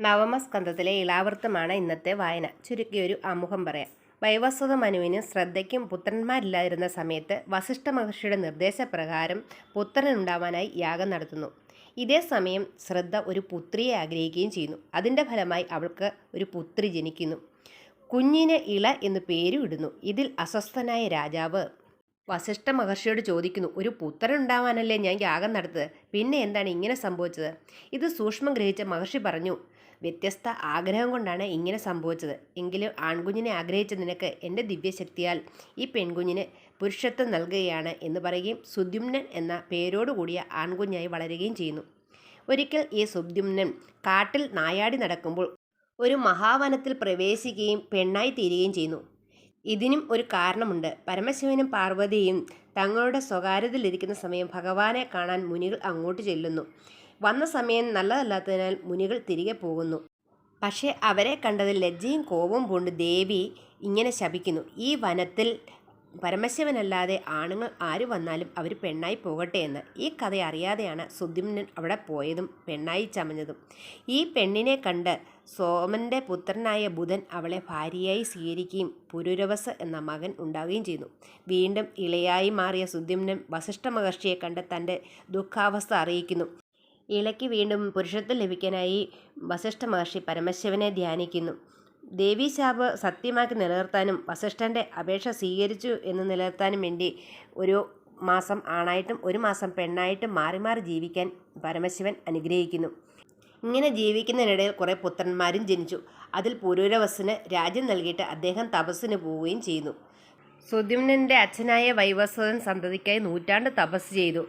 നവമസ്കന്ധത്തിലെ ഇളാവൃത്തമാണ് ഇന്നത്തെ വായന. ചുരുക്കിയൊരു ആമുഖം പറയാം. വൈവസ്വത മനുവിന് ശ്രദ്ധയ്ക്കും പുത്രന്മാരില്ലാതിരുന്ന സമയത്ത് വസിഷ്ഠ മഹർഷിയുടെ നിർദ്ദേശപ്രകാരം പുത്രനുണ്ടാവാനായി യാഗം നടത്തുന്നു. ഇതേ സമയം ശ്രദ്ധ ഒരു പുത്രിയെ ആഗ്രഹിക്കുകയും ചെയ്യുന്നു. അതിന്റെ ഫലമായി അവൾക്ക് ഒരു പുത്രി ജനിക്കുന്നു. കുഞ്ഞിന് ഇള എന്ന് പേരും ഇടുന്നു. ഇതിൽ അസ്വസ്ഥനായ രാജാവ് വസിഷ്ഠ മഹർഷിയോട് ചോദിക്കുന്നു ഒരു പുത്രൻ ഉണ്ടാവാനല്ലേ ഞാൻ യാഗം നടത്തത്? പിന്നെ എന്താണ് ഇങ്ങനെ സംഭവിച്ചത്? ഇത് സൂക്ഷ്മം ഗ്രഹിച്ച മഹർഷി പറഞ്ഞു വ്യത്യസ്ത ആഗ്രഹം കൊണ്ടാണ് ഇങ്ങനെ സംഭവിച്ചത്. എങ്കിലും ആൺകുഞ്ഞിനെ ആഗ്രഹിച്ച നിനക്ക് എന്റെ ദിവ്യശക്തിയാൽ ഈ പെൺകുഞ്ഞിന് പുരുഷത്വം നൽകുകയാണ് എന്ന് പറയുകയും സുദ്യുമ്നൻ എന്ന പേരോടുകൂടിയ ആൺകുഞ്ഞായി വളരുകയും ചെയ്യുന്നു. ഒരിക്കൽ ഈ സുദ്യുമ്നൻ കാട്ടിൽ നായാടി നടക്കുമ്പോൾ ഒരു മഹാവനത്തിൽ പ്രവേശിക്കുകയും പെണ്ണായി തീരുകയും ചെയ്യുന്നു. ഇതിനും ഒരു കാരണമുണ്ട്. പരമശിവനും പാർവതിയും തങ്ങളുടെ സ്വകാര്യതയിലിരിക്കുന്ന സമയം ഭഗവാനെ കാണാൻ മുനികൾ അങ്ങോട്ട് ചെല്ലുന്നു. വന്ന സമയം നല്ലതല്ലാത്തതിനാൽ മുനികൾ തിരികെ പോകുന്നു. പക്ഷേ അവരെ കണ്ടതിൽ ലജ്ജയും കോപവും പൂണ്ട് ദേവി ഇങ്ങനെ ശപിക്കുന്നു. ഈ വനത്തിൽ പരമശിവനല്ലാതെ ആണുങ്ങൾ ആര് വന്നാലും അവർ പെണ്ണായി പോകട്ടെ എന്ന്. ഈ കഥ അറിയാതെയാണ് സുദ്യുമ്നൻ അവിടെ പോയതും പെണ്ണായി ചമഞ്ഞതും. ഈ പെണ്ണിനെ കണ്ട് സോമന്റെ പുത്രനായ ബുധൻ അവളെ ഭാര്യയായി സ്വീകരിക്കുകയും പുരുരവസ് എന്ന മകൻ ഉണ്ടാവുകയും ചെയ്തു. വീണ്ടും ഇളയായി മാറിയ സുദ്യുമ്നൻ വസിഷ്ഠ മഹർഷിയെ കണ്ട് തന്റെ ദുഃഖാവസ്ഥ അറിയിക്കുന്നു. ഇളയ്ക്ക് വീണ്ടും പുരുഷത്വം ലഭിക്കാനായി വസിഷ്ഠ മഹർഷി പരമശിവനെ ധ്യാനിക്കുന്നു. ദേവീശാപ് സത്യമാക്കി നിലനിർത്താനും വസിഷ്ഠന്റെ അപേക്ഷ സ്വീകരിച്ചു എന്ന് നിലനിർത്താനും വേണ്ടി ഒരു മാസം ആണായിട്ടും ഒരു മാസം പെണ്ണായിട്ടും മാറി മാറി ജീവിക്കാൻ പരമശിവൻ അനുഗ്രഹിക്കുന്നു. ഇങ്ങനെ ജീവിക്കുന്നതിനിടയിൽ കുറേ പുത്രന്മാരും ജനിച്ചു. അതിൽ പുരൂരവസിന് രാജ്യം നൽകിയിട്ട് അദ്ദേഹം തപസ്സിന് പോവുകയും ചെയ്യുന്നു സുദ്യുമ്നന്റെ അച്ഛനായ വൈവസ്വതൻ സന്തതിക്കായി നൂറ്റാണ്ട് തപസ് ചെയ്തു.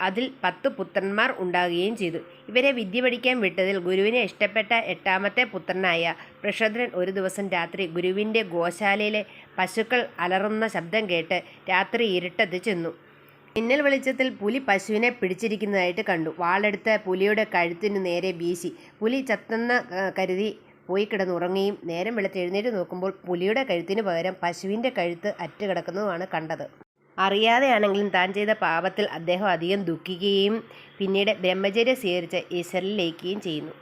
അതിൽ പത്ത് പുത്രന്മാർ ഉണ്ടാകുകയും ചെയ്തു. ഇവരെ വിദ്യ പഠിക്കാൻ വിട്ടതിൽ ഗുരുവിനെ ഇഷ്ടപ്പെട്ട എട്ടാമത്തെ പുത്രനായ പൃഷദ്രൻ ഒരു ദിവസം രാത്രി ഗുരുവിന്റെ ഗോശാലയിലെ പശുക്കൾ അലറുന്ന ശബ്ദം കേട്ട് രാത്രി ഇരുട്ടത്ത് ചെന്നു. മിന്നൽ വെളിച്ചത്തിൽ പുലി പശുവിനെ പിടിച്ചിരിക്കുന്നതായിട്ട് കണ്ടു. വാളെടുത്ത് പുലിയുടെ കഴുത്തിന് നേരെ വീശി. പുലി ചത്തെന്ന കരുതി പോയി കിടന്നുറങ്ങുകയും നേരം വെളുത്ത് എഴുന്നേറ്റ് നോക്കുമ്പോൾ പുലിയുടെ കഴുത്തിന് പകരം പശുവിന്റെ കഴുത്ത് അറ്റ് കിടക്കുന്നതുമാണ് കണ്ടത്. അറിയാതെയാണെങ്കിലും താൻ ചെയ്ത പാപത്തിൽ അദ്ദേഹം അധികം ദുഃഖിക്കുകയും പിന്നീട് ബ്രഹ്മചര്യം സ്വീകരിച്ച് ഈശ്വരനിലേക്കുകയും ചെയ്യുന്നു.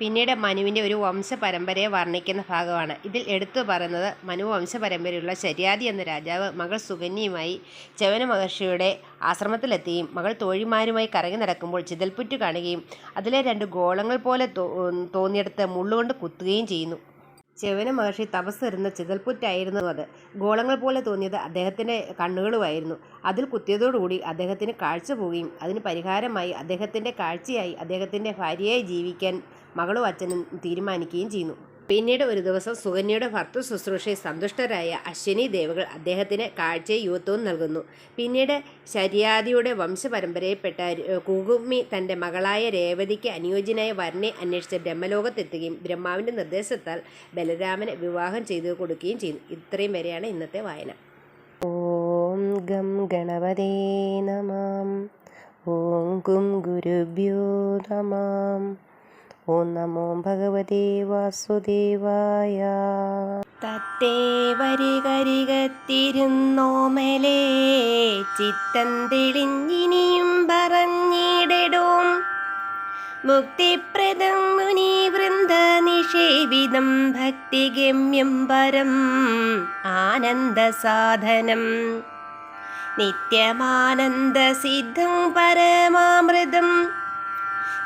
പിന്നീട് മനുവിന്റെ ഒരു വംശപരമ്പരയെ വർണിക്കുന്ന ഭാഗമാണ്. ഇതിൽ എടുത്തു പറയുന്നത് മനു വംശപരമ്പരയുള്ള ശരിയാദി എന്ന രാജാവ് മകൾ സുകന്യയുമായി ചവന മഹർഷിയുടെ ആശ്രമത്തിലെത്തുകയും മകൾ തോഴിമാരുമായി കറങ്ങി നടക്കുമ്പോൾ ചിതൽപ്പുറ്റു കാണുകയും അതിലെ രണ്ട് ഗോളങ്ങൾ പോലെ തോന്നിയെടുത്ത് മുള്ളുകൊണ്ട് കുത്തുകയും ചെയ്യുന്നു. ചെവന മഹർഷി തപസ് വരുന്ന ചിതൽപ്പുറ്റായിരുന്നു അത്. ഗോളങ്ങൾ പോലെ തോന്നിയത് അദ്ദേഹത്തിന്റെ കണ്ണുകളുമായിരുന്നു. അതിൽ കുത്തിയതോടുകൂടി അദ്ദേഹത്തിന് കാഴ്ച പോവുകയും അതിന് പരിഹാരമായി അദ്ദേഹത്തിന്റെ കാഴ്ചയായി അദ്ദേഹത്തിന്റെ ഭാര്യയായി ജീവിക്കാൻ മകളും അച്ഛനും തീരുമാനിക്കുകയും ചെയ്യുന്നു. പിന്നീട് ഒരു ദിവസം സുകന്യയുടെ ഭർത്തു ശുശ്രൂഷയിൽ സന്തുഷ്ടരായ അശ്വിനി ദേവകൾ അദ്ദേഹത്തിന് കാഴ്ചയും യുവത്വവും നൽകുന്നു. പിന്നീട് ശര്യാദിയുടെ വംശപരമ്പരയിൽപ്പെട്ട കുകുമി തന്റെ മകളായ രേവതിക്ക് അനുയോജ്യനായ വരനെ അന്വേഷിച്ച് ബ്രഹ്മലോകത്തെത്തുകയും ബ്രഹ്മാവിന്റെ നിർദ്ദേശത്താൽ ബലരാമനെ വിവാഹം ചെയ്തു കൊടുക്കുകയും ചെയ്തു. ഇത്രയും വരെയാണ് ഇന്നത്തെ വായന. ഓം ഗം ഗണപതേ നമാം. ഓം ഗും ഗുരുഭ്യോ നമാം. ഓം നമോ ഭഗവതേ വാസുദേവായ. തത്തേ വരികരികത്തിരുന്നോമലേ ചിത്തം തെളിഞ്ഞിനിയും പറഞ്ഞിടടും. മുക്തിപ്രദം മുനി വൃന്ദ നിഷേവിതം ഭക്തിഗമ്യം പരം ആനന്ദസാധനം നിത്യമാനന്ദസിദ്ധം പരമാമൃതം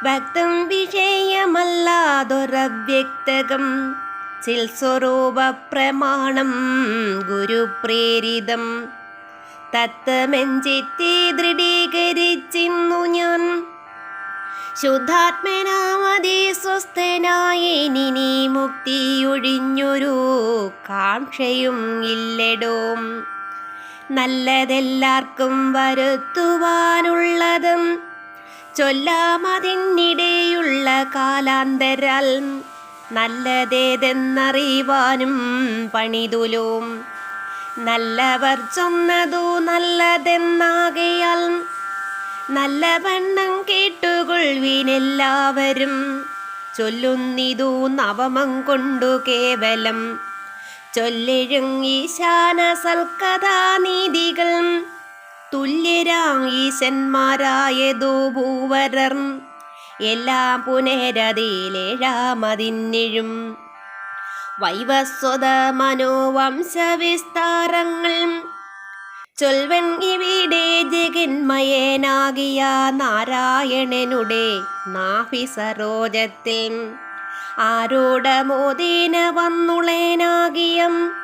ഭക്തം വിഷയമല്ലാതൊരവ്യക്തകം ചിൽസ്വരൂപ പ്രമാണം ഗുരുപ്രേരിതം. തത്തമെഞ്ചിത്തി ദൃഢീകരിച്ചിന്നു ഞാൻ. ശുദ്ധാത്മനാമതി സ്വസ്ഥനായിനി മുക്തിയൊഴിഞ്ഞൊരു കാക്ഷയും ഇല്ലടോ. നല്ലതെല്ലാവർക്കും വരുത്തുവാനുള്ളതും ചൊല്ലാമതിനിടെയുള്ള കാലാന്തരാൽ നല്ലതേതെന്നറിയുവാനും പണിതുലോം. നല്ലവർ ചൊന്നതു നല്ലതെന്നാകയാൽ നല്ല വണ്ണം കേട്ടുകൊള്ളുവിനെല്ലാവരും ചൊല്ലുന്നിതു നവമം കൊണ്ടു കേവലം. ചൊല്ലെഴുങ്ങി ഈശാന സൽക്കഥാനീതികൾ തുല്യരാം ഭൂവരർ. എല്ലാം പുനരതിയിലേഴാമതിന്നിഴും വൈവസ്വത മനോവംശവിസ്താരങ്ങൾ. ചൊൽവൻ ഇവിടെ ജഗന്മയനാകിയ നാരായണനുടെ നാഭി സരോജത്തിൽ ആരോടമോദീന വന്നുളേനാകിയം.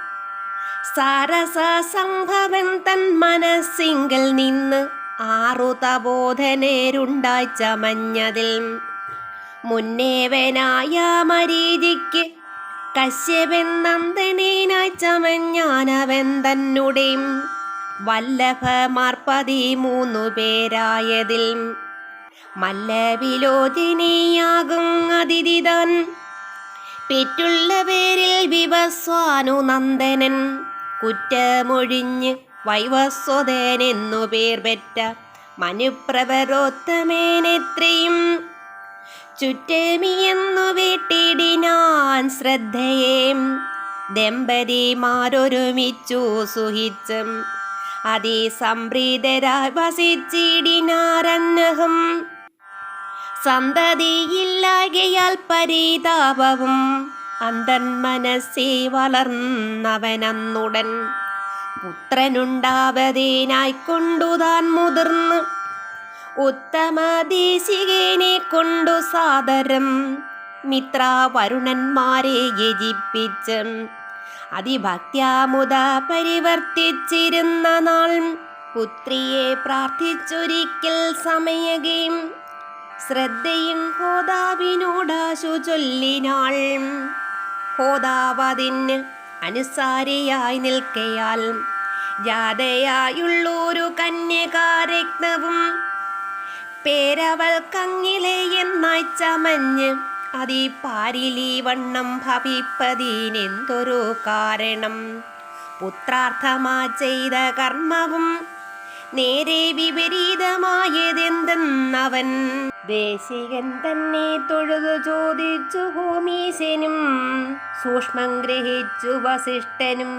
സാരസ സംഭവൻ തൻ മനസ്സിങ്കിൽ നിന്ന് ആറു തബോധനേരുണ്ടായി ചമഞ്ഞതിൽ മുന്നേവനായ മരീചിക്ക് കശ്യപൻ നന്ദനേനായി ചമഞ്ഞാനവൻ തന്നുടേം. വല്ലഭമാർ പതിമൂന്നു പേരായതിൽ. മല്ലവിലോചനയാകും അതിഥി താൻ പെറ്റുള്ള പേരിൽ വിവസ്വാനു നന്ദനൻ. കുറ്റമൊഴിഞ്ഞ് വൈവസ്വതേനെന്നു പേർ പെറ്റ മനുപ്രവരോത്തമേനെത്രയും ചുറ്റമിയെന്നു വീട്ടിടിനാൻ ശ്രദ്ധയെ ദമ്പതിമാരൊരുമിച്ചു സുഹിച്ചും. അതിസംപ്രീതരായി വസിച്ചിടിനാരന്നഹം. സന്തതിയില്ലാകയാൽ പരിതാപവും അന്തന്മനസ്സി വളർന്നവനന്നുടൻ. പുത്രനുണ്ടാവതേനായിക്കൊണ്ടു താൻ മുതിർന്ന്. ഉത്തമദേശികനെ കൊണ്ടു സാദരം. മിത്ര വരുണന്മാരെ യജിപ്പിച്ച് അതിഭക്ത്യാമുത പരിവർത്തിച്ചിരുന്ന നാൾ. പുത്രിയെ പ്രാർത്ഥിച്ചൊരിക്കൽ സമയകയും ശ്രദ്ധയും ഹോതാവിനോടാശു ചൊല്ലിനാൾ. ഹോതാവതിന് അനുസാരിയായി നിൽക്കയാൽ ജാതയായുള്ളൊരു കന്യകാരത്നവും പേരവൾക്കങ്ങിലെ എന്നായി ചമഞ്ഞ് അതി പാരിലി വണ്ണം ഭവിപ്പതിനെന്തൊരു കാരണം? പുത്രാർത്ഥമാ ചെയ്ത കർമ്മവും നേരെ വിപരീതമായതെന്തെന്നവൻ? ദേശികൻ തന്നെ തൊഴുതു ചോദിച്ചു ഭൂമീശനും സൂക്ഷ്മം ഗ്രഹിച്ചു വസിഷ്ഠനും.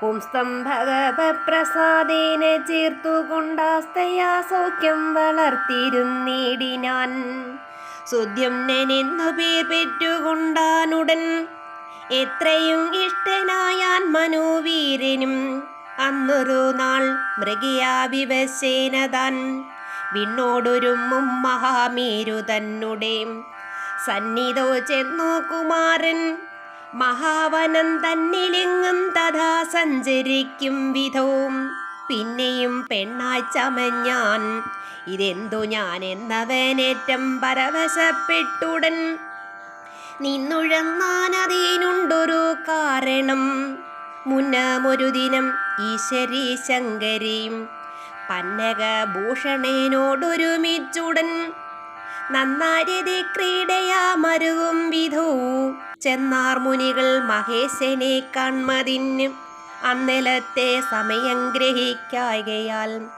പുംസ്തം ഭഗവപ്രസാദേന ചേർത്തുകൊണ്ടാസ്തയാ സൗഖ്യം വളർത്തിരുന്നേടിനാൻ സുദ്യംനെന്നു പേർ പെറ്റുകൊണ്ടാനുടൻ എത്രയും ഇഷ്ടനായാൻ മനോവീരനും. അന്നൊരു നാൾ മൃഗിയാവിവശേന താൻ വിണ്ണോടൊരുമ്മും മഹാമീരു തന്നെ സന്നിധോ ചെന്നു കുമാരൻ മഹാവനം തന്നിലെങ്ങും തഥാ സഞ്ചരിക്കും വിധവും പിന്നെയും പെണ്ണായി ചമഞ്ഞാൻ ഇതെന്തു ഞാൻ എന്നവനേറ്റം പരവശപ്പെട്ടുടൻ നിന്നുഴന്നാനതിനുണ്ടൊരു കാരണം മുന്നമൊരു ദിനം ഈശ്വരീ ശങ്കരിയും പന്നകഭൂഷണേനോടൊരുമിച്ചുടൻ നന്നാര്യതി ക്രീഡയാമരുവും വിധൂ. ചെന്നാർ മുനികൾ മഹേശനെ കൺമതിന് അന്നലത്തെ സമയം ഗ്രഹിക്കായകയാൽ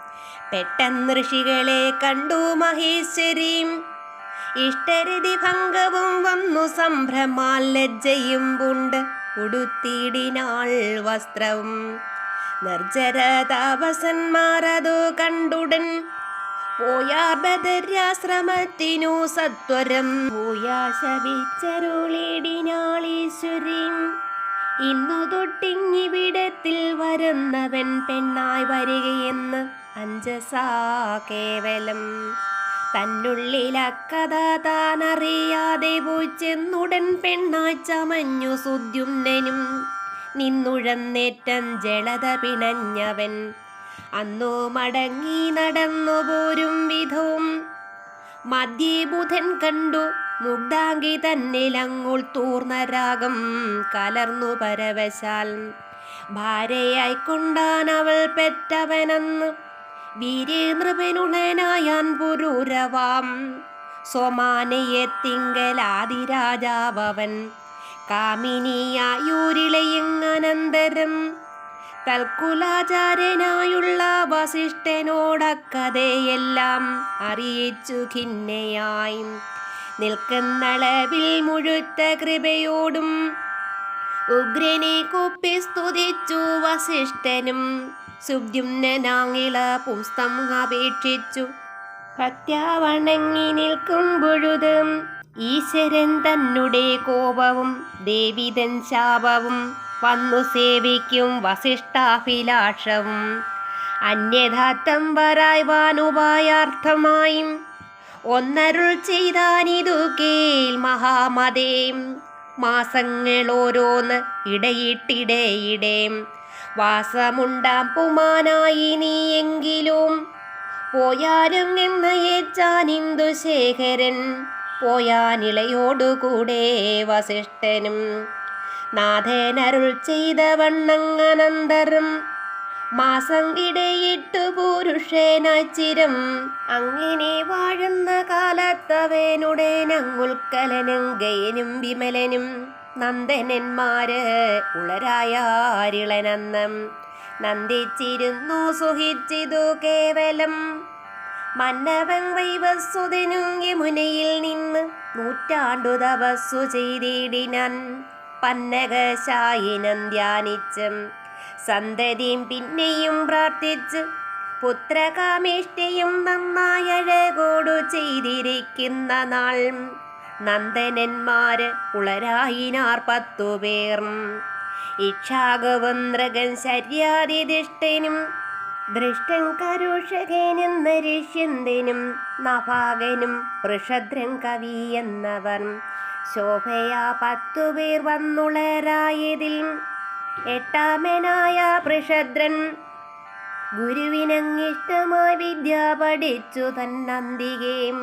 പെട്ടെന്ന് ഋഷികളെ കണ്ടു മഹേശ്വരീം. ഇഷ്ടരതി ഭംഗവും വന്നു സംഭ്രമാൽ ലജ്ജയും പുണ്ട് ഉടുത്തിടിനാൾ വസ്ത്രവും നിർജര താപസന്മാരതു കണ്ടുടൻ. പോയാർ ബദര്യാശ്രമത്തിനു സത്വരം. പോയാ ശപിച്ചരുളിടിനാളീശ്വരീം ഇന്നു തൊട്ടിങ്ങിവിടത്തിൽ വരുന്നവൻ പെണ്ണായി വരികയെന്ന് അഞ്ചസാ കേവലം. തന്നുള്ളിലക്കഥ താനറിയാതെ പോയി ചെന്നുടൻ പെണ്ണായി ചമഞ്ഞു സുദ്യുമ്നനും. നിന്നുഴന്നേറ്റം ജളത പിണഞ്ഞവൻ. അന്നു മടങ്ങി നടന്നു പോരും വിധവും. മധ്യേ ബുധൻ കണ്ടു മുഗ്ധാംഗി തന്നിലങ്ങുൾ തൂർന്ന രാഗം കലർന്നു പരവശാൽ. ഭാര്യയായി കൊണ്ടാൻ അവൾ പെറ്റവനെന്ന് വീരേന്ദ്രപനുണനായാൻ പുരൂരവാം. സ്വമാനയെ തിങ്കലാതിരാജാവൻ കാമിനിയായൂരിളയങ്ങനന്തരം തൽക്കുലാചാരനായുള്ള വസിഷ്ഠനോടക്കഥയെല്ലാം അറിയിച്ചു ഖിന്നയായി. നിൽക്കുന്നളവിൽ മുഴുത്ത കൃപയോടും ഉഗ്രനെ കുപ്പി സ്തുതിച്ചു വസിഷ്ഠനും സുദ്യുമ്നാങ്ങിള പുസ്തം അപേക്ഷിച്ചു. ഭക്ത്യാവണങ്ങി നിൽക്കും പൊഴുതും ഈശ്വരൻ തന്നുടെ കോപവും ദേവിതൻ ശാപവും വന്നു സേവിക്കും വസിഷ്ഠാഭിലാഷവും. അന്യഥാത്തം വരായ്വാനുപായാർത്ഥമായും ഒന്നരുൾ ചെയ്താനിതു കേൾ മഹാമതേം. മാസങ്ങളോരോന്ന് ഇടയിട്ടിടയിടേം. വാസമുണ്ടാം പുമാനായി നീയെങ്കിലും പോയാലും എന്നയേച്ചാനിന്ദു ശേഖരൻ. പോയാനിളയോടുകൂടെ വസിഷ്ഠനും. നാഥേനരുൾ ചെയ്ത വണ്ണങ്ങനന്തരം മാസം ഇടയിട്ടു പുരുഷേനാച്ചിരം. അങ്ങനെ വാഴുന്ന കാലത്തവേനുടെ ഞങ്ങുൽക്കലനും ഗയനും വിമലനും നന്ദനന്മാര് ഉളരായാരിളനന്നം നന്ദിച്ചിരുന്നു സുഹിച്ചിതു കേവലം മന്നവൻ വൈവസ്സുതനും യമുനയിൽ നിന്ന് നൂറ്റാണ്ടു തപസ്സു ചെയ്തിടിനൻ. പന്നകശായിനം ധ്യാനിച്ചും സന്തതിയും പിന്നെയും പ്രാർത്ഥിച്ച് പുത്രകാമേഷ്ടയും നന്നായഴകോടു ചെയ്തിരിക്കുന്ന നാൾ. നന്ദനന്മാര് ഉളരായിനാർ പത്തുപേർ. ഇക്ഷാകവും നൃഗൻ ശര്യാതിദിഷ്ടനും ദൃഷ്ടൻ കരുഷകനും നരിഷ്യന്തനും നഭാകനും വൃഷദ്രൻ കവി എന്നവർ ശോഭയാ പത്തുപേർ വന്നുളരായതിൽ എട്ടാമനായ വൃഷദ്രൻ ഗുരുവിനങ്ങിഷ്ടമായി വിദ്യ പഠിച്ചു തന്നന്തികേം.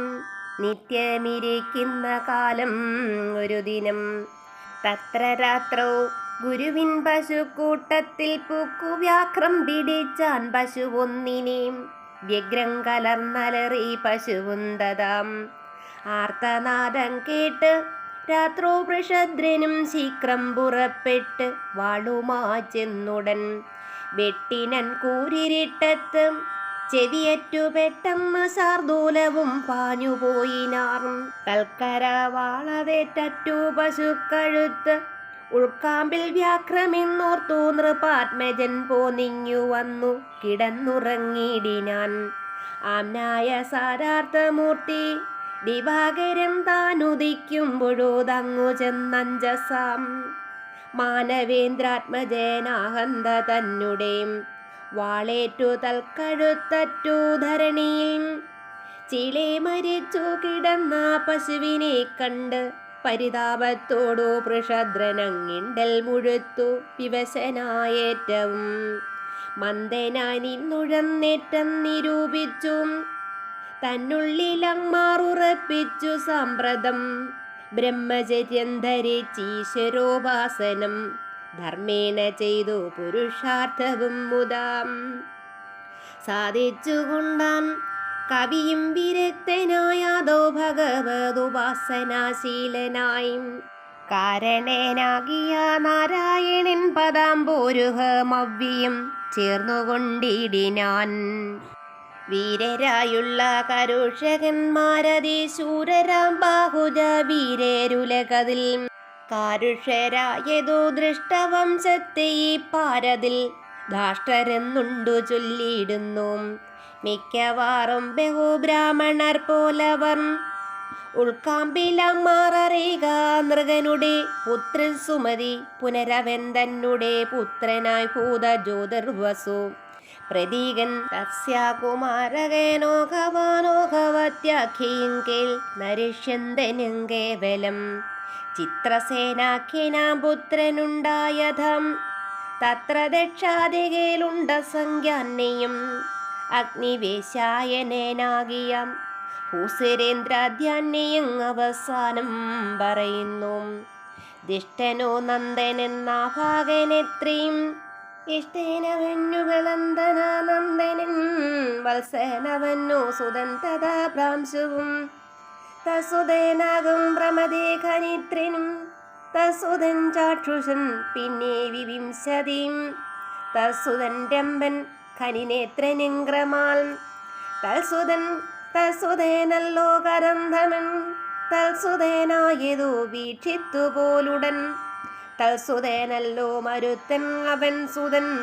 നിത്യമിരിക്കുന്ന കാലം ഒരു ദിനം. തത്ര രാത്രോ ഗുരുവിൻ പശുക്കൂട്ടത്തിൽ പൂക്കുവ്യാക്രം പിടിച്ചാൻ പശു ഒന്നിനേം വ്യഗ്രം കലർന്നലറി പശുവുന്തതാം. ആർത്തനാദം കേട്ട് രാത്രോ വൃഷദ്രനും ശീക്രം പുറപ്പെട്ട് വാളുമാ ചെന്നുടൻ വെട്ടിനൻ കൂരിരിട്ടത്ത് ചെവിയറ്റു പെട്ടെന്ന് സാർദൂലവും പാഞ്ഞുപോയിനാർ. കൽക്കര വാളവേറ്റു പശുക്കഴുത്ത് ഉൾക്കാമ്പിൽ വ്യാക്രമെന്നോർത്തു നൃപാത്മജൻ പോന്നിങ്ങു വന്നു. കിടന്നുറങ്ങിടിനാൻ ആംനായ സാരാർത്ഥമൂർത്തി ദിവാകരം താനുദിക്കുമ്പോഴോ തങ്ങു ചെന്നഞ്ചസാം. മാനവേന്ദ്രാത്മജനാഹന്ത തന്നുടേം. വാളേറ്റു തൽക്കഴുത്തറ്റു ധരണിയിൽ. ചിലെ മരിച്ചു കിടന്ന പശുവിനെ കണ്ട് പരിതാപത്തോടു പൃഷദ്രനങ്ങിണ്ടൽ മുഴുത്തു വിവശനായേറ്റവും. മന്ദനായി നിന്നുഴന്നേറ്റം നിരൂപിച്ചു. തന്നുള്ളിലങ്ങാറുറപ്പിച്ചു സമ്പ്രതം. ബ്രഹ്മചര്യം ധരിച്ചീശ്വരോപാസനം ധർമ്മേണ ചെയ്തു പുരുഷാർത്ഥവും മുതാം. സാധിച്ചുകൊണ്ടാൻ കവിയും വിരക്തനായാതോ ഭഗവതുപാസനാശീലനായി. കാരണേനാകിയ നാരായണൻ പദാംബോരുഹമവ്യം ചേർന്നുകൊണ്ടിടിനാൻ. വീരരായുള്ള കരുഷകന്മാരതിശൂരരാം ബാഹുജ വീരരുലകതിൽ. കാരുഷരായതു ദൃഷ്ടവംശത്തെ ഈ പാരതിൽ ധാഷ്ടരെന്നുണ്ടു ചൊല്ലിയിടുന്നു. മിക്കവാറും ബഹുബ്രാഹ്മണർ പോലവർ. ഉൾക്കാമ്പിലമ്മാററിയുക നൃഗനുടെ പുത്രൻ സുമതി പുനരവൻ തന്നുടെ പുത്രനായി ഭൂത ജ്യോതിർവസു. പ്രതീകൻ തസ്യാകുമാരകേനോഹവാനോഹവത്യാഖ്യങ്കേൽ നരിഷ്യന്തനും കേവലം. ചിത്രസേനാഖ്യനാം പുത്രനുണ്ടായധം തത്ര ദക്ഷാദികയിലുണ്ട സംഖ്യാന്നയും അഗ്നിവേശായനേനാകിയ ഭൂസുരേന്ദ്രാധ്യാന്യയും അവസാനം പറയുന്നു. ദിഷ്ടനോ നന്ദനെന്നാഭാഗനെത്രയും ഇഷ്ടേനവന്നുകളന്തന നന്ദനൻ വത്സനവന്നു സുതൻ തഥാ ഭ്രാംശുവും. തസുതേനാകും പ്രമദേഖനിത്രിനും തസുതൻ ചാക്ഷുഷൻ പിന്നെ വിവിംശതിയും തസുതൻ രമ്പൻ ഖനിനേത്രനിങ്ക്രമാൽ തൽസുതൻ തൽസുതേനല്ലോ കരന്ധമൻ തൽസുതേനായതു വീക്ഷിത്തുപോലുടൻ. തൽസുതേനല്ലോ മരുത്തൻ അവൻ സുതൻ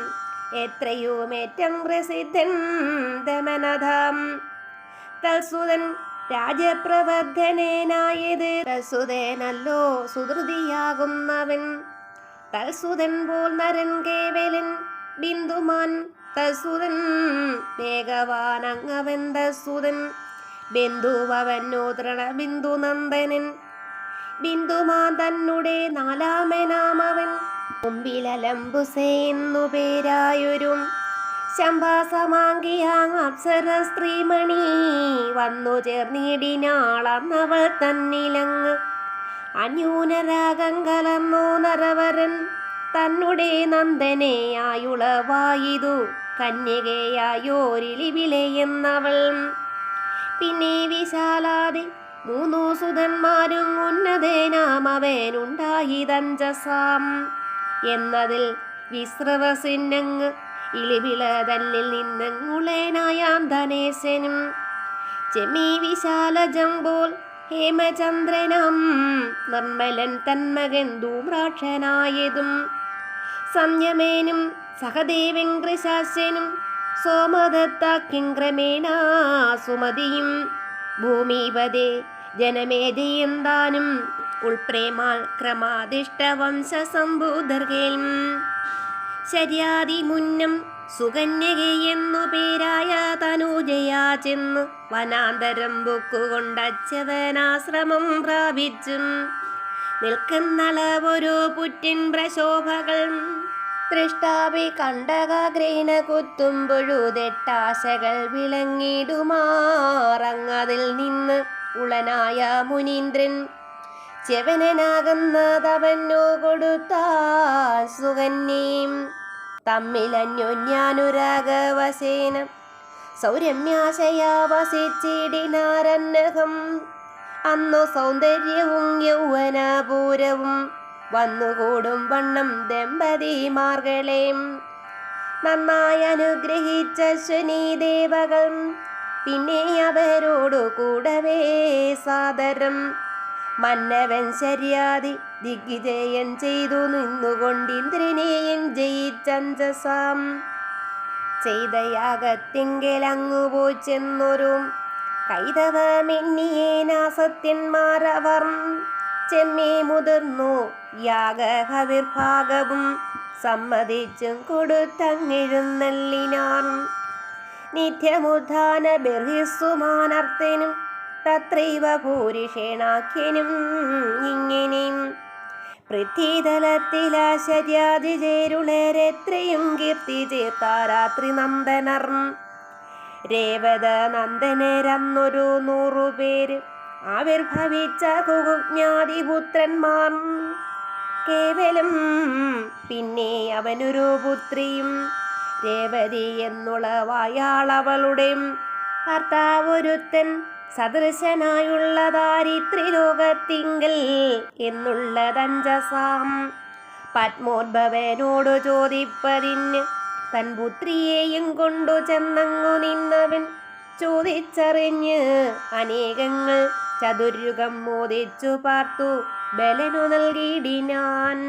എത്രയുമേറ്റം പ്രസിദ്ധൻ ദമനധാം. തൽസുതൻ രാജപ്രവർദ്ധനായത് തൽസുതേനല്ലോ സുധൃതിയാകുന്നവൻ. തൽസുതൻ പോൽ നരൻ കേവലൻ ബിന്ദുമാൻ തൽസുതൻ വേഗവാനങ്ങവൻ തൽസുതൻ ബിന്ദുവനോ തൃണ ബിന്ദു നന്ദനൻ. ബിന്ദുമാൻ തന്നുടെ നാലാമനാമവൻ. മുമ്പിലലംബുസേ എന്നു പേരായൊരു. അപ്സര സ്ത്രീമണി വന്നു ചേർന്നിടിനാളന്നവൾ തന്നിലങ്ങ്. അന്യൂനരാഗം കലർന്നു നരവരൻ. തന്നെ നന്ദനെയായുളവായിതു കന്യകയായോരിളിവിലെ എന്നവൾ പിന്നെ വിശാലാതി മൂന്നു സുതന്മാരും ഉന്നതേനാമവനുണ്ടായി തഞ്ചസാം. എന്നതിൽ വിശ്രവസിന്നങ്ങ് ഇളിവിള തന്നിൽ നിന്നങ്ങുളേനായാം ധനേശനും. ചെമി വിശാലജം പോൽ ഹേമചന്ദ്രനം നിർമ്മലൻ തന്മകൻ ധൂമ്രാക്ഷനായതും. സംയമേനും സഹദേവൻ കൃശാസ്യനും സോമദത്താക്കിങ്ക്രമേണ സുമതിയും. ഭൂമിപതേ ജനമേജയും താനും ഉൾപ്രേമാൽ ക്രമാദിഷ്ടവംശ സംഭൂതർഗേൽ ശര്യാതി മുന്നം സുകന്യകയെന്നു പേരായ തനൂജയാ ചെന്നു വനാന്തരം ബുക്കുകൊണ്ടച്ചവനാശ്രമം പ്രാപിച്ചും. നിൽക്കുന്നളവൊരു പുറ്റിൻ പ്രശോഭകൾ തൃഷ്ടാവി കണ്ടകാഗ്രേണ കുത്തുമ്പൊഴുതെട്ടാശകൾ വിളങ്ങിടുമാറങ്ങതിൽ നിന്ന് ഉളനായ മുനീന്ദ്രൻ ചെവനനാകുന്നതവനോ കൊടുത്ത സുകന്യം തമ്മിലന്യോന്യാനുരാഗവസേന സൗരമ്യാശയാ വസിച്ചിടിനാരന്നഹം അന്നു സൗന്ദര്യവും യൗവനപൂരവും വന്നുകൂടും വണ്ണം ദമ്പതിമാർകളെ നന്നായി അനുഗ്രഹിച്ച ശനി ദേവകൾ പിന്നെ അവരോടു കൂടവേ സാദരം. മന്നവൻ ശര്യാതി ദിഗ്വിജയം ചെയ്തു നിന്നുകൊണ്ട് നിന്നുകൊണ്ടിന്ദ്രനെയും ജയിച്ചഞ്ചസാം. ചെയ്ത യാഗത്തിങ്കലങ്ങു പോയി ചെന്നൊരു കൈതവമെന്നിയേനാസത്യന്മാരവർ ചെമ്മേ മുതിർന്നു. യാഗഹവിർഭാഗവും സമ്മതിച്ചും കൊടുത്തങ്ങിഴുന്നള്ളിനാർ നിത്യമുദ്ധാന ബർഹിസുമാനർത്തനും തത്രൈവ ഭൂരിഷേണാഖ്യനും ഇങ്ങനെയും. പൃഥ്വിതലത്തിലാശര്യാതിചേരുളേരെത്രയും കീർത്തി ചേർത്താരാത്രി നന്ദനർ. രേവത നന്ദനരന്നൊരു നൂറുപേര് ആവിർഭവിച്ച കുകുജ്ഞാതിപുത്രന്മാർ കേവലം പിന്നെ അവനൊരു പുത്രിയും രേവതി എന്നുളവായാളവളുടെ ഭർത്താവൊരുത്തൻ സദൃശനായുള്ള എന്നുള്ള എന്നുള്ളതഞ്ചസാം. പത്മോദ്ഭവനോട് ചോദിപ്പതിന് തൻ പുത്രിയെയും കൊണ്ടു ചെന്നങ്ങു നിന്നവൻ ചോദിച്ചറിഞ്ഞ് അനേകങ്ങൾ ചതുര്യുഗം മോദിച്ചു പാർത്തു ബലനു നൽകിയിടിനാൻ.